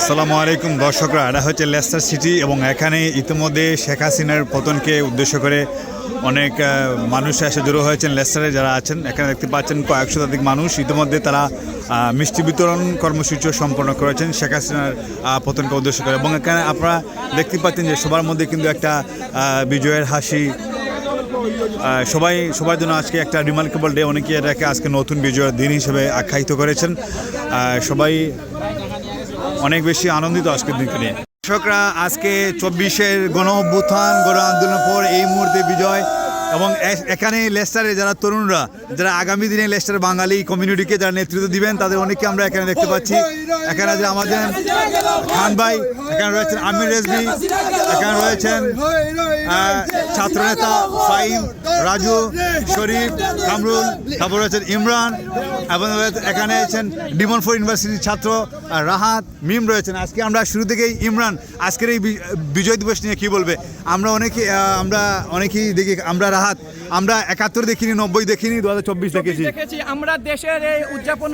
আসসালামু আলাইকুম, দর্শকরা। এটা হচ্ছে লেস্টার সিটি এবং এখানে ইতিমধ্যে শেখ হাসিনার পতনকে উদ্দেশ্য করে অনেক মানুষ এসে জড়ো হয়েছেন লেস্টারে যারা আছেন। এখানে দেখতে পাচ্ছেন কয়েক শতাধিক মানুষ। ইতিমধ্যে তারা মিষ্টি বিতরণ কর্মসূচিও সম্পন্ন করেছেন শেখ হাসিনার পতনকে উদ্দেশ্য করে। এবং এখানে আপনারা দেখতে পাচ্ছেন যে সবার মধ্যে কিন্তু একটা বিজয়ের হাসি। সবাই, সবার জন্য আজকে একটা রিমার্কেবল ডে অনেকে এটাকে আজকে নতুন বিজয়ের দিন হিসেবে আখ্যায়িত করেছেন। সবাই অনেক বেশি আনন্দিত আজকের দিনকে নিয়ে। দর্শকরা, আজকে চব্বিশের গণ অভ্যুত্থান গণ আন্দোলনের পর এই মুহূর্তে বিজয় এবং এখানে লেস্টারে যারা তরুণরা, যারা আগামী দিনে লেস্টার বাঙালি কমিউনিটিকে যারা নেতৃত্ব দিবেন, তাদের অনেককে আমরা এখানে দেখতে পাচ্ছি। এখানে আছে আমাদের খান ভাই, এখানে রয়েছেন আমির রেজবি এখানে রয়েছেন ছাত্রনেতা ফাইম রাজু, শরীফ, কামরুল, তারপর রয়েছেন ইমরান, এবং এখানে আছেন ডিমন ফোর ইউনিভার্সিটির ছাত্র রাহাত, মিম রয়েছেন। আজকে আমরা শুরু থেকেই ইমরান, আজকের এই বিজয় দিবস নিয়ে কি বলবে? আমরা অনেকে আমরা অনেকেই দেখি, আমরা রাহাত আমরা একাত্তর দেখিনি নব্বই দেখিনি দু হাজার চব্বিশ দেখেছি। দেখেছি আমরা দেশের এই উদযাপন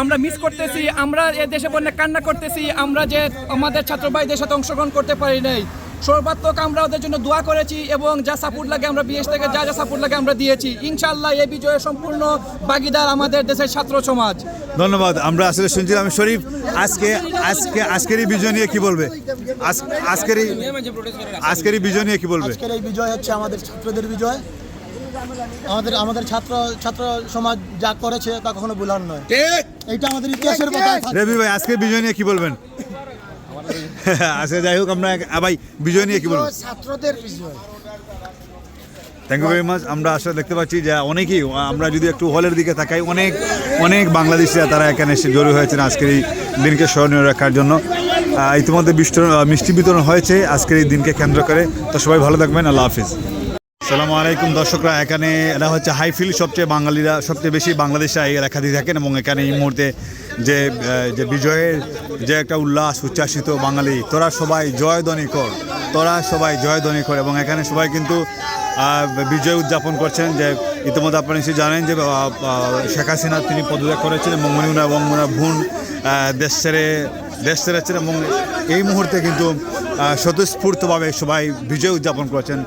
আমরা মিস করতেছি আমরা এ দেশে বন্যা কান্না করতেছি আমরা যে আমাদের ছাত্র ভাইদের সাথে অংশগ্রহণ করতে পারি নাই সর্বাত্মক আমরা ওদের জন্য দোয়া করেছি এবং যা সাপোর্ট লাগে আমরা বিদেশ থেকে যা যা সাপোর্ট লাগে আমরা দিয়েছি। ইনশাআল্লাহ এই বিজয়ে সম্পূর্ণ ভাগিদার আমাদের দেশের ছাত্র সমাজ। ধন্যবাদ আমরা আসলে শুনছিলাম শরীফ আজকে আজকে আজকের এই বিজয় নিয়ে কি বলবে? আজ- আজকের এই আজকের এই বিজয় নিয়ে কি বলবে? আজকের এই বিজয় হচ্ছে আমাদের ছাত্রদের বিজয়। আমাদের আমাদের ছাত্র ছাত্র সমাজ যা করেছে তা কখনো ভুলার নয়। এইটা আমাদের ইতিহাসের কথা। রবি ভাই আজকে বিজয় নিয়ে কি বলবেন? আজকে যাই হোক আমরা ভাই বিজয় নিয়ে কি বলব? ছাত্রদের বিজয়। থ্যাংক ইউ ভেরি মাচ আমরা আসলে দেখতে পাচ্ছি যে অনেকেই আমরা যদি একটু হলের দিকে তাকাই অনেক অনেক বাংলাদেশিরা তারা এখানে এসে জড়ো হয়েছেন আজকের এই দিনকে স্মরণীয় রাখার জন্য। ইতিমধ্যে বিষ্ট- মিষ্টি বিতরণ হয়েছে আজকের এই দিনকে কেন্দ্র করে। তো সবাই ভালো থাকবেন আল্লাহ হাফিজ। সালামু আলাইকুম দর্শকরা, এখানে এটা হচ্ছে হাইফিল সবচেয়ে বাঙালিরা, সবচেয়ে বেশি বাংলাদেশে এলাকা দিয়ে থাকেন এবং এখানে এই মুহূর্তে যে যে বিজয়ের যে একটা উল্লাস, উচ্ছ্বাসিত বাঙালি, তোরা সবাই জয়ধ্বনি কর তোরা সবাই জয়ধ্বনি কর এবং এখানে সবাই কিন্তু বিজয় উদযাপন করছেন যে ইতিমধ্যে আপনারা নিশ্চয়ই জানেন যে শেখ হাসিনা তিনি পদত্যাগ করেছেন এবং মনিমুনা এবং মোনা ভুন দেশ ছেড়ে, দেশ ছেড়েছেন এবং এই মুহূর্তে কিন্তু স্বতঃস্ফূর্তভাবে সবাই বিজয় উদযাপন করেছেন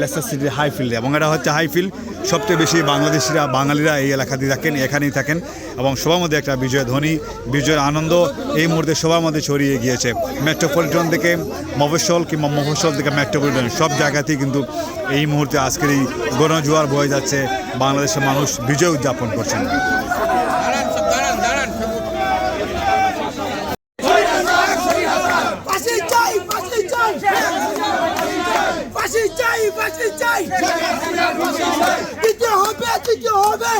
লেস্টার সিটির হাইফিল্ডে। এবং এটা হচ্ছে হাইফিল্ড সবচেয়ে বেশি বাংলাদেশিরা, বাঙালিরা এই এলাকাতেই থাকেন, এখানেই থাকেন। এবং সবার মধ্যে একটা বিজয় ধ্বনি, বিজয়ের আনন্দ এই মুহূর্তে সবার মধ্যে ছড়িয়ে গিয়েছে। মেট্রোপলিটন থেকে মফস্বল কিংবা মফস্বল থেকে মেট্রোপলিটন সব জায়গাতেই কিন্তু এই মুহূর্তে আজকের এই গণজোয়ার বয়ে যাচ্ছে বাংলাদেশের মানুষ বিজয় উদযাপন করছেন ফাঁসি চাই ফাঁসি চাই ফাঁসি চাই ফাঁসি চাই। দিতে হবে দিতে হবে।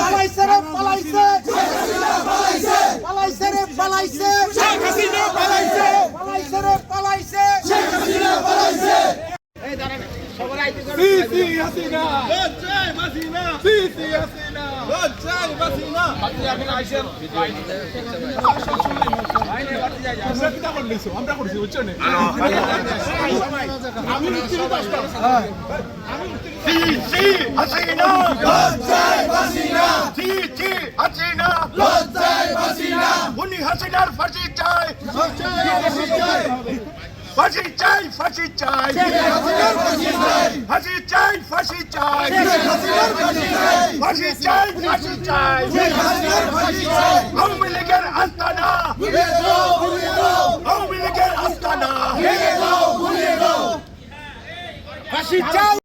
পালাইছে রে পালাইছে পালাইছে রে পালাইছে হাসিনা। পালাইছে পালাইছে রে পালাইছে শেখ হাসিনা। পালাইছে উনি হাসিনার ফাঁসি চাই ফাঁসি চাই ফাঁসি চাই ফাঁসি চাই ফাঁসি চাই ফাঁসি চাই। ফাঁসি চাই। লীগের আস্তানা আওয়ামী লীগের